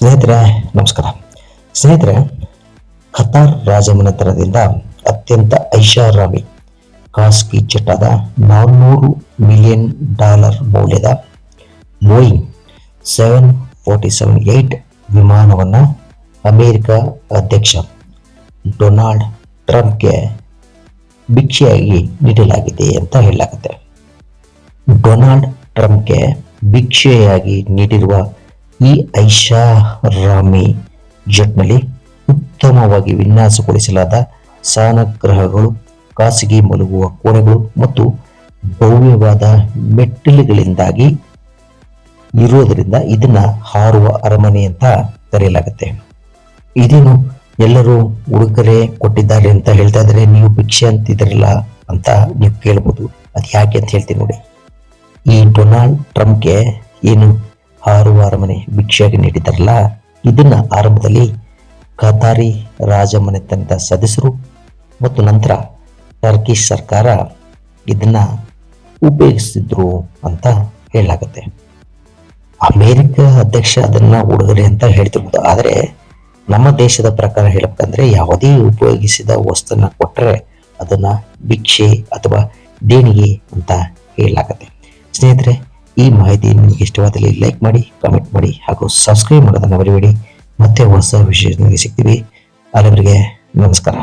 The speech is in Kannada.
ಸ್ನೇಹಿತರೆ, ನಮಸ್ಕಾರ. ಸ್ನೇಹಿತರೆ, ಖತಾರ್ ರಾಜಮನೆತನದಿಂದ ಅತ್ಯಂತ ಐಷಾರಾಮಿ ಖಾಸಗಿ ಚಟ್ಟಾದ ನಾನ್ನೂರು ಮಿಲಿಯನ್ ಡಾಲರ್ ಮೌಲ್ಯದ Boeing seven forty seven eight ವಿಮಾನವನ್ನು ಅಮೆರಿಕ ಅಧ್ಯಕ್ಷ ಡೊನಾಲ್ಡ್ ಟ್ರಂಪ್ಗೆ ಭಿಕ್ಷೆಯಾಗಿ ನೀಡಲಾಗಿದೆ ಅಂತ ಹೇಳಲಾಗುತ್ತೆ. ಡೊನಾಲ್ಡ್ ಟ್ರಂಪ್ಗೆ ಭಿಕ್ಷೆಯಾಗಿ ನೀಡಿರುವ ಈ ಐಷಾರಾಮಿ ಜೆಟ್ನಲ್ಲಿ ಉತ್ತಮವಾಗಿ ವಿನ್ಯಾಸಗೊಳಿಸಲಾದ ಸಾನಗ್ರಹಗಳು, ಖಾಸಗಿ ಮಲಗುವ ಕೋಣೆಗಳು ಮತ್ತು ಭವ್ಯವಾದ ಮೆಟ್ಟಿಲುಗಳಿಂದಾಗಿ ಇರೋದರಿಂದ ಇದನ್ನ ಹಾರುವ ಅರಮನೆ ಅಂತ ಕರೆಯಲಾಗುತ್ತೆ. ಇದೇನು ಎಲ್ಲರೂ ಉಡುಗೊರೆ ಕೊಟ್ಟಿದ್ದಾರೆ ಅಂತ ಹೇಳ್ತಾ ಇದ್ರೆ ನೀವು ಭಿಕ್ಷೆ ಅಂತಿದ್ರಲ್ಲ ಅಂತ ನೀವು ಕೇಳ್ಬೋದು. ಅದು ಯಾಕೆ ಅಂತ ಹೇಳ್ತೀನಿ ನೋಡಿ. ಈ ಡೊನಾಲ್ಡ್ ಟ್ರಂಪ್ಗೆ ಏನು ಹಾರುವ ಅರಮನೆ ಭಿಕ್ಷೆಯಾಗಿ ನೀಡಿದ್ದಾರಲ್ಲ? ಇದನ್ನ ಆರಂಭದಲ್ಲಿ ಖತಾರಿ ರಾಜಮನೆತನದ ಸದಸ್ಯರು ಮತ್ತು ನಂತರ ಟರ್ಕಿಶ್ ಸರ್ಕಾರ ಇದನ್ನ ಉಪಯೋಗಿಸ್ತಿದ್ರು ಅಂತ ಹೇಳಲಾಗುತ್ತೆ. ಅಮೇರಿಕ ಅಧ್ಯಕ್ಷ ಅದನ್ನ ಉಡುಗೊರೆ ಅಂತ ಹೇಳ್ತಿರ್ಬೋದು. ಆದರೆ ನಮ್ಮ ದೇಶದ ಪ್ರಕಾರ ಹೇಳಬೇಕಂದ್ರೆ ಯಾವುದೇ ಉಪಯೋಗಿಸಿದ ವಸ್ತುನ ಕೊಟ್ಟರೆ ಅದನ್ನ ಭಿಕ್ಷೆ ಅಥವಾ ದೇಣಿಗೆ ಅಂತ ಹೇಳಲಾಗತ್ತೆ. ಸ್ನೇಹಿತರೆ ಈ ಮಾಹಿತಿ ನಿಮಗೆ ಇಷ್ಟವಾದಲ್ಲಿ ಲೈಕ್ ಮಾಡಿ ಕಾಮೆಂಟ್ ಮಾಡಿ ಹಾಗೂ ಸಬ್ಸ್ಕ್ರೈಬ್ ಮಾಡೋದನ್ನು ಮರಿಬೇಡಿ. ಮತ್ತೆ ಹೊಸ ವಿಷಯ ಸಿಗ್ತೀವಿ. ಅಲ್ಲಿವರಿಗೆ ನಮಸ್ಕಾರ.